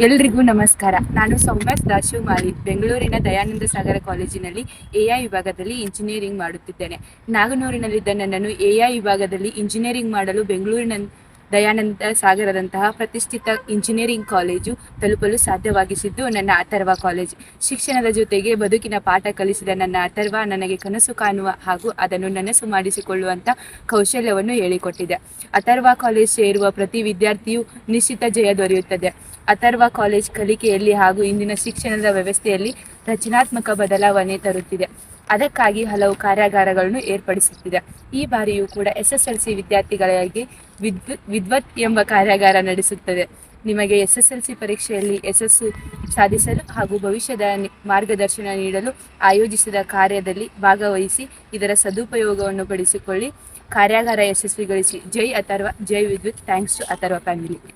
ಎಲ್ರಿಗೂ ನಮಸ್ಕಾರ. ನಾನು ಸೌಮ್ಯ ದಾಶುಮಾಲಿ ಬೆಂಗಳೂರಿನ ದಯಾನಂದ ಸಾಗರ ಕಾಲೇಜಿನಲ್ಲಿ ಎಐ ವಿಭಾಗದಲ್ಲಿ ಇಂಜಿನಿಯರಿಂಗ್ ಮಾಡುತ್ತಿದ್ದೇನೆ. ನಾಗನೂರಿನಲ್ಲಿದ್ದ ನನ್ನನ್ನು ಎಐ ವಿಭಾಗದಲ್ಲಿ ಇಂಜಿನಿಯರಿಂಗ್ ಮಾಡಲು ಬೆಂಗಳೂರಿನ ದಯಾನಂದ ಸಾಗರದಂತಹ ಪ್ರತಿಷ್ಠಿತ ಇಂಜಿನಿಯರಿಂಗ್ ಕಾಲೇಜು ತಲುಪಲು ಸಾಧ್ಯವಾಗಿಸಿದ್ದು, ನನ್ನ ಅಥರ್ವ ಕಾಲೇಜ್. ಶಿಕ್ಷಣದ ಜೊತೆಗೆ ಬದುಕಿನ ಪಾಠ ಕಲಿಸಿದ ನನ್ನ ಅಥರ್ವ ನನಗೆ ಕನಸು ಕಾಣುವ ಹಾಗೂ ಅದನ್ನು ನನಸು ಮಾಡಿಸಿಕೊಳ್ಳುವಂಥ ಕೌಶಲ್ಯವನ್ನು ಹೇಳಿಕೊಟ್ಟಿದೆ. ಅಥರ್ವ ಕಾಲೇಜ್ ಸೇರುವ ಪ್ರತಿ ವಿದ್ಯಾರ್ಥಿಯು ನಿಶ್ಚಿತ ಜಯ ದೊರೆಯುತ್ತದೆ. ಅಥರ್ವ ಕಾಲೇಜ್ ಕಲಿಕೆಯಲ್ಲಿ ಹಾಗೂ ಇಂದಿನ ಶಿಕ್ಷಣದ ವ್ಯವಸ್ಥೆಯಲ್ಲಿ ರಚನಾತ್ಮಕ ಬದಲಾವಣೆ ತರುತ್ತಿದೆ. ಅದಕ್ಕಾಗಿ ಹಲವು ಕಾರ್ಯಾಗಾರಗಳನ್ನು ಏರ್ಪಡಿಸುತ್ತಿದೆ. ಈ ಬಾರಿಯೂ ಕೂಡ ಎಸ್ ಎಸ್ ಎಲ್ ಸಿ ವಿದ್ಯಾರ್ಥಿಗಳಿಗಾಗಿ ವಿದ್ವ ವಿದ್ವತ್ ಎಂಬ ಕಾರ್ಯಾಗಾರ ನಡೆಸುತ್ತದೆ. ನಿಮಗೆ ಎಸ್ ಎಸ್ ಎಲ್ ಸಿ ಪರೀಕ್ಷೆಯಲ್ಲಿ ಯಶಸ್ಸು ಸಾಧಿಸಲು ಹಾಗೂ ಭವಿಷ್ಯದ ಮಾರ್ಗದರ್ಶನ ನೀಡಲು ಆಯೋಜಿಸಿದ ಕಾರ್ಯದಲ್ಲಿ ಭಾಗವಹಿಸಿ ಇದರ ಸದುಪಯೋಗವನ್ನು ಪಡಿಸಿಕೊಳ್ಳಿ. ಕಾರ್ಯಾಗಾರ ಯಶಸ್ವಿಗೊಳಿಸಿ. ಜೈ ಅಥರ್ವ, ಜೈ ವಿದ್ಯುತ್. Thanks to Atharva family.